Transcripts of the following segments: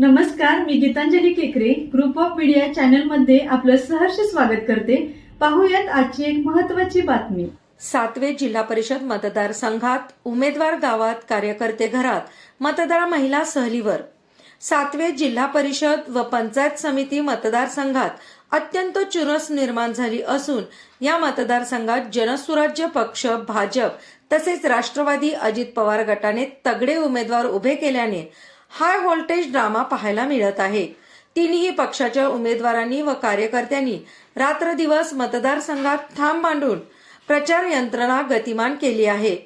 नमस्कार मी गीतांजली केकरे. Group of media चॅनलमध्ये आपलं सहर्ष स्वागत करते. पाहूयात आजची एक महत्वाची बातमी. सातवे जिल्हा परिषद मतदारसंघात उमेदवार गावात कार्यकर्ते घरात मतदार महिला सहलीवर. सातवे जिल्हा परिषद व पंचायत समिती मतदारसंघात अत्यंत चुरस निर्माण झाली असून या मतदारसंघात जनसुराज्य पक्ष भाजप तसेच राष्ट्रवादी अजित पवार गटाने तगडे उमेदवार उभे केल्याने हाय व्होल्टेज ड्रामा पाहायला मिळत आहे. तिन्ही पक्षाच्या उमेदवारांनी व कार्यकर्त्यांनी रात्रदिवस मतदारसंघात ठाम मांडून प्रचार यंत्रणा गतिमान केली आहे.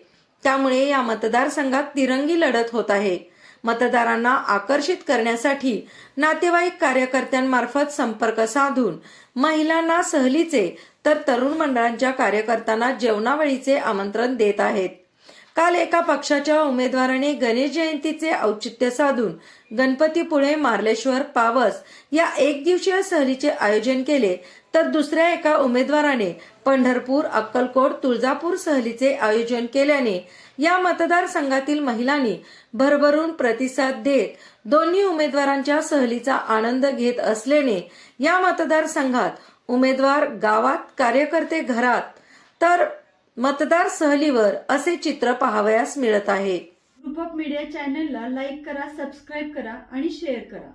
त्यामुळे या मतदारसंघात तिरंगी लढत होत आहे. मतदारांना आकर्षित करण्यासाठी नातेवाईक कार्यकर्त्यांमार्फत संपर्क साधून महिलांना सहलीचे तर तरुण मंडळांच्या कार्यकर्त्यांना जेवणावळीचे आमंत्रण देत आहेत. काल एका पक्षाच्या उमेदवाराने गणेश जयंतीचे औचित्य साधून गणपतीपुळे मार्लेश्वर पावस या एक दिवसीय सहलीचे आयोजन केले. तर दुसऱ्या एका उमेदवाराने पंढरपूर अक्कलकोट तुळजापूर सहलीचे आयोजन केल्याने या मतदारसंघातील महिलांनी भरभरून प्रतिसाद देत दोन्ही उमेदवारांच्या सहलीचा आनंद घेत असल्याने या मतदारसंघात उमेदवार गावात कार्यकर्ते घरात तर मतदार सहलीवर असे चित्र पाहावयास मिळत आहे. ग्रुप ऑफ मीडिया चॅनलला लाईक करा सबस्क्राईब करा आणि शेअर करा.